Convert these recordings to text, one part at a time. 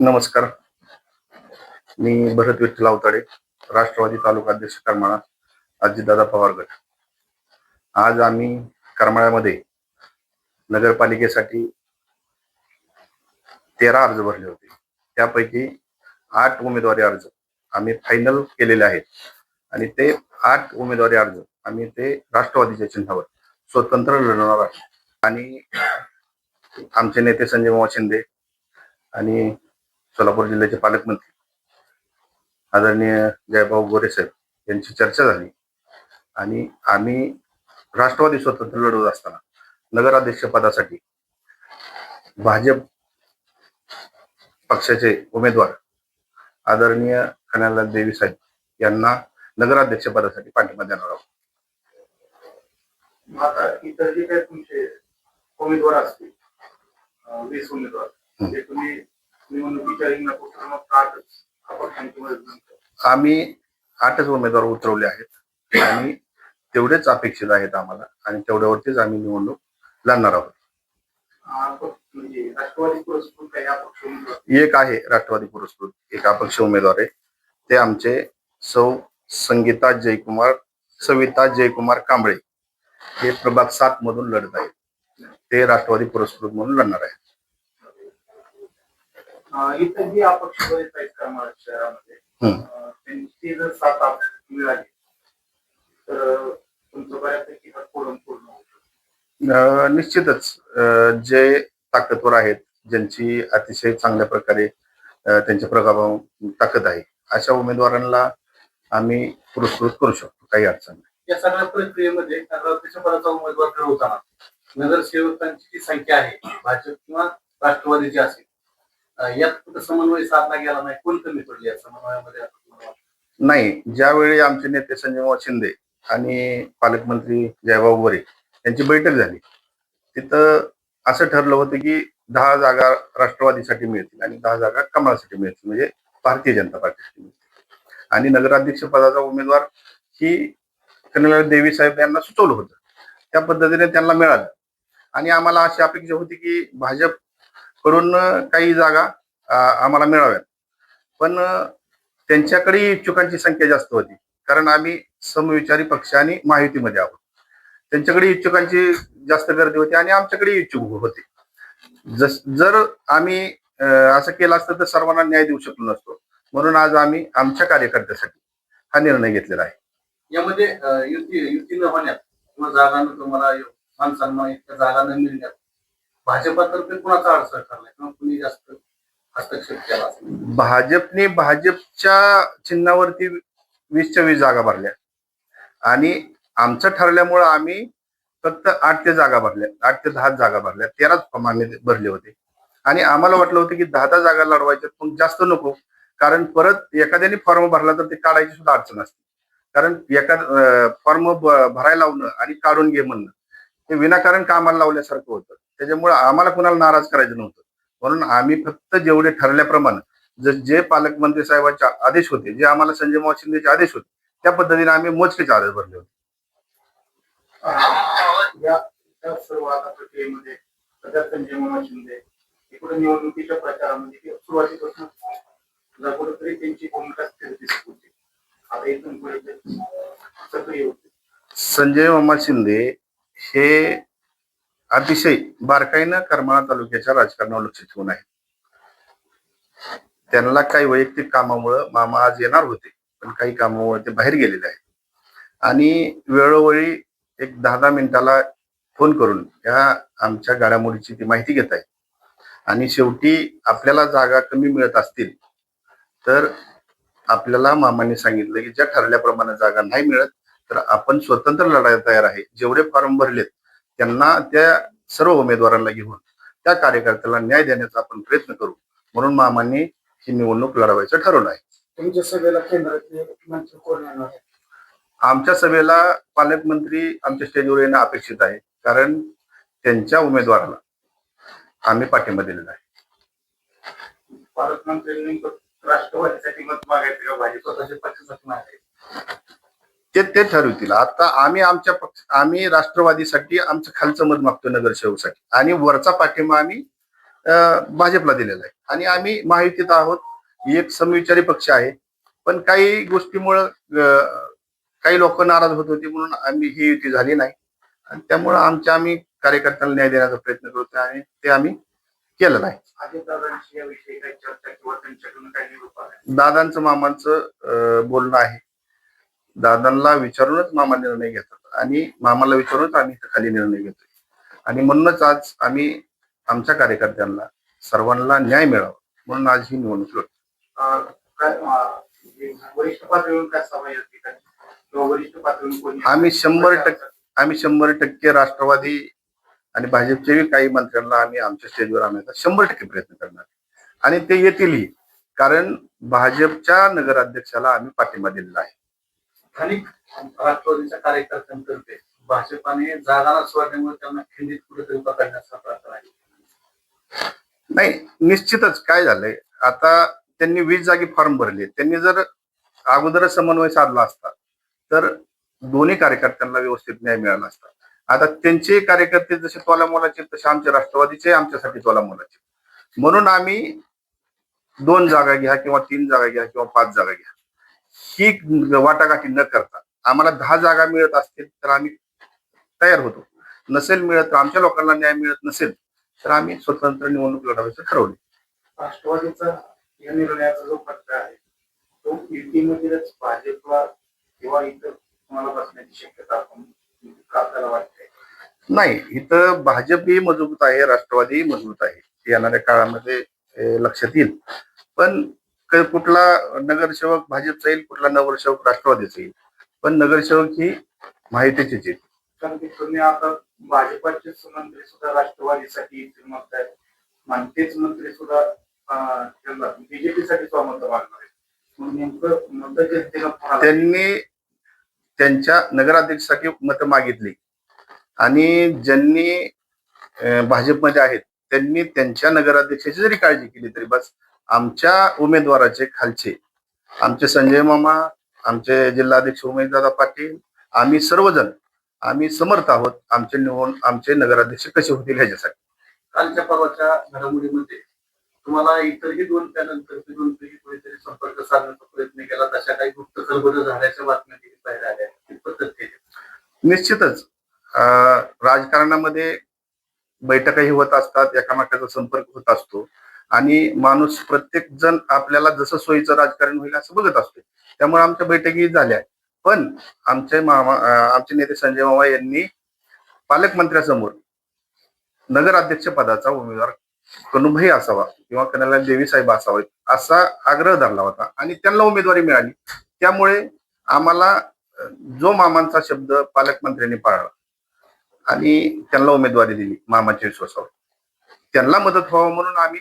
नमस्कार. मी भरत विठ्ठल अवताडे राष्ट्रवादी तालुका अध्यक्ष करमाळा अजितदादा पवार गट. आज आम्ही करमाळ्यामध्ये नगरपालिकेसाठी तेरा अर्ज भरले होते. त्यापैकी आठ उमेदवारी अर्ज आम्ही फायनल केलेले आहेत. आणि ते आठ उमेदवारी अर्ज आम्ही ते राष्ट्रवादीच्या चिन्हावर स्वतंत्र लढवणार आहोत. आणि आमचे नेते संजय मामा शिंदे आणि सोलापूर जिल्ह्याचे पालकमंत्री. आदरणीय जयभाऊ गोरे साहेब यांची चर्चा झाली. आणि आम्ही राष्ट्रवादी स्वतंत्र लढवत असताना नगराध्यक्ष पदासाठी भाजप पक्षाचे उमेदवार आदरणीय कन्यालाल देवी साहेब यांना नगराध्यक्ष पदासाठी पाठिंबा देणार आहोत. इतर जे काही तुमचे उमेदवार असतील वीस उमेदवार तुम्ही निवडणुकीच्या रिंगणात मग अपक्षांची मदत आम्ही आठच उमेदवार उतरवले आहेत. आणि तेवढेच अपेक्षित आहेत आम्हाला. आणि तेवढ्यावरतीच आम्ही निवडणूक लढणार आहोत. एक आहे राष्ट्रवादी पुरस्कृत. एक अपक्ष उमेदवार आहे. ते आमचे सौ संगीता जयकुमार सविता जयकुमार कांबळे हे प्रभाग सात मधून लढत आहेत. ते राष्ट्रवादी पुरस्कृत म्हणून लढणार आहेत. इतर जे अपक्ष आहेत करमाळा शहरामध्ये त्यांची जर सात आप मिळाली तर तुमचं बऱ्यापैकी हा पूर्ण पूर्ण निश्चितच जे ताकदवर आहेत ज्यांची अतिशय चांगल्या प्रकारे त्यांच्या प्रभाव ताकद आहे अशा उमेदवारांना आम्ही पुरस्कृत करू शकतो काही अडचण नाही. या सगळ्या प्रक्रियेमध्ये उमेदवार ठरवताना नगरसेवकांची जी संख्या आहे भाजप किंवा राष्ट्रवादीची असेल यात कुठं समन्वय साधला गेला नाही? कोण कमी पडली या समन्वयामध्ये नाही ज्यावेळी आमचे नेते संजय शिंदे आणि पालकमंत्री जयभाऊ बोरे यांची बैठक झाली तिथं असं ठरलं होतं की दहा जागा राष्ट्रवादीसाठी मिळतील आणि दहा जागा कमळासाठी मिळतील म्हणजे भारतीय जनता पार्टीसाठी मिळतील. आणि नगराध्यक्ष पदाचा उमेदवार ही कन्हैयालाल देवी साहेब यांना सुचवलं होतं. त्या पद्धतीने त्यांना मिळालं. आणि आम्हाला अशी अपेक्षा होती की भाजपकडून काही जागा आम्हाला मिळाव्यात. पण त्यांच्याकडे इच्छुकांची संख्या जास्त होती. कारण आम्ही समविचारी पक्ष आणि माहितीमध्ये आहोत. त्यांच्याकडे इच्छुकांची जास्त गर्दी होती आणि आमच्याकडे इच्छुक होते. जस जर आम्ही असं केलं असतं तर सर्वांना न्याय देऊ शकलो नसतो. म्हणून आज आम्ही आमच्या कार्यकर्त्यासाठी हा निर्णय घेतलेला आहे. यामध्ये युती युती न होण्यात किंवा जागा न तुम्हाला मान सन्मान इतक्या जागा न मिळण्यात भाजपातर्फे कुणाचा अडसर ठरलाय? किंवा कुणी जास्त हस्तक्षेप केला भाजपने भाजपच्या चिन्हावरती वीसच्या वीस जागा भरल्या. आणि आमचं ठरल्यामुळं आम्ही फक्त आठ ते जागा भरल्या. आठ ते दहा जागा भरल्या. तेराच फॉर्म आम्ही भरले होते. आणि आम्हाला वाटलं होतं की दहा दहा जागा लढवायच्या पण जास्त नको. कारण परत एखाद्याने फॉर्म भरला तर ते काढायची सुद्धा अडचण असते. कारण एका फॉर्म भरायला लावणं आणि काढून घे म्हणणं हे विनाकारण कामाला लावल्यासारखं होतं. त्याच्यामुळे आम्हाला कुणाला नाराज करायचं नव्हतं. म्हणून आम्ही फक्त जेवढे ठरल्याप्रमाणे ज- जे पालकमंत्री साहेबांचे आदेश होते जे आम्हाला संजय मावळ शिंदेचे आदेश होते त्या पद्धतीने आम्ही मोजकेच आदेश भरले होते. या या सर्व आता प्रक्रियेमध्ये सध्या संजय मामा शिंदे इकडे निवडणुकीच्या प्रचारामध्ये सुरुवातीपासून जर कुठेतरी त्यांची भूमिका स्थिर दिसत होती. आता इथून पुढे ते सक्रिय होते. संजय मामा शिंदे हे अतिशय बारकाईनं करमाळा तालुक्याच्या राजकारणावर लक्ष ठेवून आहे. त्यांना काही वैयक्तिक कामामुळं मामा आज येणार होते पण काही कामामुळे ते बाहेर गेलेले आहेत. आणि वेळोवेळी एक दहा दहा मिनिटाला फोन करून या आमच्या घडामोडीची ती माहिती घेत आहे आणि शेवटी आपल्याला जागा कमी मिळत असतील तर आपल्याला मामांनी सांगितलं की ज्या ठरल्याप्रमाणे जागा नाही मिळत तर आपण स्वतंत्र लढायला तयार आहे. जेवढे फॉर्म भरलेत त्यांना त्या सर्व उमेदवारांना घेऊन त्या कार्यकर्त्याला न्याय देण्याचा आपण प्रयत्न करू. म्हणून मामांनी ही निवडणूक लढवायचं ठरवलं आहे. तुमच्या सभेला केंद्रातले कोण येणार आमच्या सभेला पालकमंत्री आमच्या स्टेजवर येणं अपेक्षित आहे. कारण त्यांच्या उमेदवाराला आम्ही पाठिंबा दिलेला आहे. पालकमंत्र्यांनी राष्ट्रवादीसाठी मत मागायचं किंवा भाजप स्वतःच्या पक्षासाठी मागायचं? ते ते ठरवतील. आता आम्ही आमच्या पक्ष आम्ही राष्ट्रवादीसाठी आमचं खालचं मत मागतो नगरसेवकसाठी. आणि वरचा पाठिंबा आम्ही भाजपला दिलेला आहे. आणि आम्ही महायुतीत आहोत. एक समविचारी पक्ष आहे. पण काही गोष्टीमुळं काही लोक नाराज होत होते म्हणून आम्ही ही युती झाली नाही. आणि त्यामुळं आमच्या आम्ही कार्यकर्त्यांना न्याय देण्याचा प्रयत्न करतो आणि ते आम्ही केलं नाही अजितदादांशी याविषयी काही चर्चा किंवा त्यांच्याकडून काही निरोप आला दादांचं मामांचं बोलणं आहे. दादांना विचारूनच मामा निर्णय घेतात आणि मामाला विचारूनच आम्ही खाली निर्णय घेतोय. आणि म्हणूनच आज आम्ही आमच्या कार्यकर्त्यांना सर्वांना न्याय मिळावा म्हणून आज ही निवडणूक लढतो. आम्ही शंभर टक्के आम्ही शंभर टक्के राष्ट्रवादी आणि भाजपचे काही मंत्र्यांना आम्ही आमच्या स्टेजवर आणण्याचा शंभर टक्के प्रयत्न करणार. आणि ते येतीलही कारण भाजपच्या नगराध्यक्षाला आम्ही पाठिंबा दिलेला आहे. स्थानिक राष्ट्रवादीच्या कार्यकर्त्यांतर्फे भाजपाने जागा सोडल्यामुळे त्यांना खिंडीत कुठेतरी पकडण्याचा प्रकार आहे. नाही निश्चितच काय झालंय आता त्यांनी वीस जागी फॉर्म भरले. त्यांनी जर अगोदरच समन्वय साधला असता तर दोन्ही कार्यकर्त्यांना व्यवस्थित न्याय मिळाला असता. आता त्यांचे कार्यकर्ते जसे तोलामोलाचे तसे आमचे राष्ट्रवादीचे आमच्यासाठी तोलामोलाचे म्हणून आम्ही दोन जागा घ्या किंवा तीन जागा घ्या किंवा पाच जागा घ्या. ही वाटाघाटी न करता आम्हाला दहा जागा मिळत असतील तर आम्ही तयार होतो. नसेल मिळत तर आमच्या लोकांना न्याय मिळत नसेल तर आम्ही स्वतंत्र निवडणूक लढवायचं ठरवले. राष्ट्रवादीचा या निर्णयाचा जो फटका आहे तो युतीमधीलच भाजपला किंवा इतर तुम्हाला बसण्याची शक्यता आपण आपल्याला वाटते? नाही इथं भाजपही मजबूत आहे राष्ट्रवादीही मजबूत आहे. येणाऱ्या काळामध्ये लक्षात येईल. पण क- कुठला नगरसेवक भाजपचा येईल कुठला नगरसेवक राष्ट्रवादीचा येईल. पण नगरसेवक ही माहितीचीच येईल कारण की तुम्ही आता भाजपाचेच मंत्री सुद्धा राष्ट्रवादीसाठी आणि तेच मंत्री सुद्धा बीजेपीसाठी मत मागणार आहेत. मग नेमकं मत जनतेला कोणाला त्यांनी त्यांच्या नगराध्यक्षासाठी मतं मागितली. आणि ज्यांनी अं, भाजपमध्ये आहेत त्यांनी त्यांच्या नगराध्यक्षाची जरी काळजी केली तरी बस आमच्या उमेदवाराचे खालचे. आमचे संजय मामा आमचे जिल्हाध्यक्ष उमेशदादा पाटील आम्ही सर्वजण आम्ही समर्थ आहोत आमचे निवड आमचे नगराध्यक्ष कसे होतील ह्याच्यासाठी. कालच्या परवाच्या घडामोडीमध्ये तुम्हाला इतरही दोन पॅनलतर्फे दोन पैकी कोणीतरी संपर्क साधण्याचा प्रयत्न केला तशा काही गुप्त खलबल झाल्याच्या बातम्या देखील बाहेर आल्या. पद्धत निश्चितच राजकारणामध्ये बैठकाही होत असतात एकामेकाचा संपर्क होत असतो. आणि माणूस प्रत्येक जण आपल्याला जसं सोयीचं राजकारण होईल असं बघत असतो त्यामुळे आमच्या बैठकी झाल्या पण आमचे मामा आमचे नेते संजय मामा यांनी पालकमंत्र्यासमोर नगराध्यक्ष पदाचा उमेदवार कनुभाई असावा किंवा कन्याला देवी साहेब असावेत असा आग्रह धरला होता आणि त्यांना उमेदवारी मिळाली. त्यामुळे आम्हाला जो मामांचा शब्द पालकमंत्र्यांनी पाळला आणि त्यांना उमेदवारी दिली मामाच्या विश्वासावर. त्यांना मदत व्हावं म्हणून आम्ही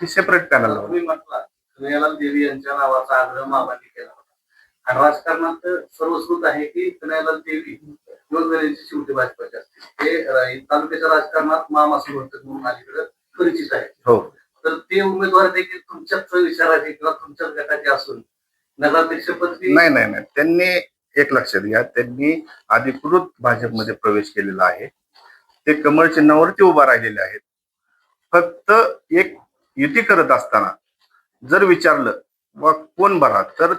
सेपरेट पॅनल लावलं म्हटला कन्हैयालाल देवी यांच्या नावाचा आग्रह मामांनी केला होता. आणि राजकारणात सर्वश्रुत आहे की कन्हैयालाल देवी योजनेची शेवटी भाजपाचे असतील ते तालुक्याच्या राजकारणात मामा समर्थक म्हणून अलीकडे परिचित आहे हो. तर ते उमेदवार देखील तुमच्याच विचाराचे किंवा तुमच्याच गटाचे असून नगराध्यक्षपद बी- नाही नाही नाही. त्यांनी एक लक्षात घ्या त्यांनी अधिकृत भाजपमध्ये प्रवेश केलेला आहे. ते कमळ चिन्हावरती उभा राहिलेले आहेत. फक्त एक युती करत असताना जर विचारलं वा कोण बरा? तर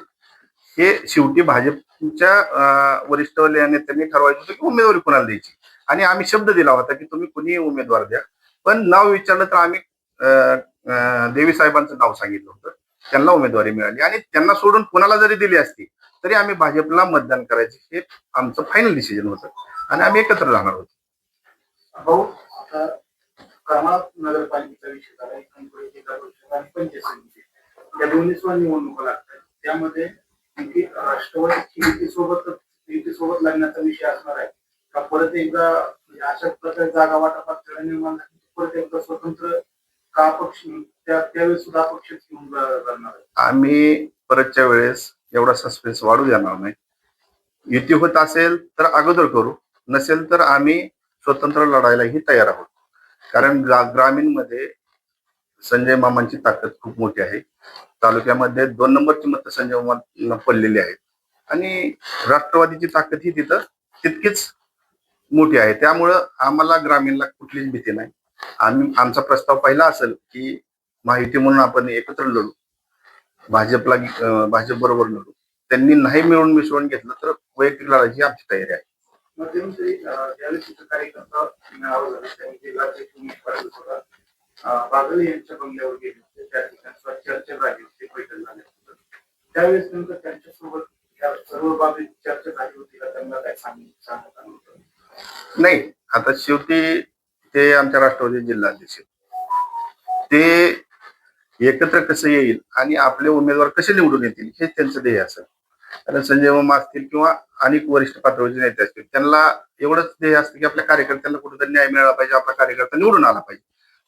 हे शेवटी भाजपच्या वरिष्ठ नेत्यांनी ठरवायचं होतं की उमेदवारी कोणाला द्यायची. आणि आम्ही शब्द दिला होता की तुम्ही कुणीही उमेदवार द्या. पण नाव विचारलं तर आम्ही अं, देवी साहेबांचं नाव सांगितलं होतं. त्यांना उमेदवारी मिळाली आणि त्यांना सोडून कुणाला जरी दिली असती तरी आम्ही भाजपला मतदान करायचे हे आमचं फायनल डिसिजन होतं. आणि आम्ही एकत्र राहणार होतो. भाऊ करमाळा नगरपालिकेचा विषय झाला कंपनी जिल्हा परिषद आणि पंचायत समिती. या दोन्ही सुद्धा निवडणुका लागतात. त्यामध्ये नेमकी राष्ट्रवादीची युतीसोबत युतीसोबत लग्नाचा विषय असणार आहे. का परत एकदा म्हणजे अशा प्रकारे जागा वाटपात तेढ निर्माण झाली परत एकदा स्वतंत्र का पक्ष त्या त्यावेळेस सुद्धा अपक्षच घेऊन करणार जाणार आहे? आम्ही परतच्या वेळेस एवढा सस्पेन्स वाढू देणार नाही. युती होत असेल तर अगोदर करू नसेल तर आम्ही स्वतंत्र लढायलाही तयार आहोत. कारण ग्रामीणमध्ये संजय मामांची ताकद खूप मोठी आहे. तालुक्यामध्ये दोन नंबरची मतं संजय मामांना पडलेली आहेत. आणि राष्ट्रवादीची ताकद ही तिथं तितकीच मोठी आहे. त्यामुळं आम्हाला ग्रामीणला कुठलीच भीती नाही. आम्ही आमचा प्रस्ताव पहिला असेल की माहिती म्हणून आपण एकत्र लढू. भाजपला भाजप बरोबर लढू. त्यांनी नाही मिळून मिसळून घेतलं तर वैयक्तिक लढायची आमची तयारी आहे. मध्यंतरी अं, ज्यावेळेस तिथं कार्यकर्ता मेळावा झाला त्यावेळी जिल्हाध्यक्ष उमेश पाटील स्वतः यांच्या बंगल्यावर गेले होते त्या ठिकाणी चर्चा झाली होती बैठक झाली होती त्यावेळेस नंतर त्यांच्यासोबत या सर्व बाबी चर्चा झाली होती का? त्यांना काय सांग सांगत आलं होतं? नाही आता शेवटी ते आमच्या राष्ट्रवादी जिल्हाध्यक्ष ते एकत्र कसं येईल आणि आपले उमेदवार कसे निवडून येतील हे त्यांचं ध्येय असेल. संजय मामा असतील किंवा अनेक वरिष्ठ पातळीचे नेते असतील त्यांना एवढंच ध्येय असतं की आपल्या कार्यकर्त्यांना कुठेतरी न्याय मिळाला पाहिजे आपला कार्यकर्ता निवडून आला पाहिजे.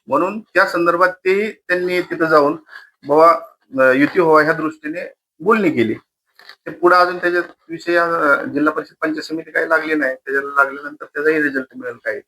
म्हणून त्या संदर्भात ते त्यांनी तिथं जाऊन बाबा युती व्हावा ह्या दृष्टीने बोलणी केली. ते पुढे अजून त्याच्या विषयी जिल्हा परिषद पंचायत समिती काही लागली नाही. त्याच्याला लागल्यानंतर त्याचाही रिझल्ट मिळेल काय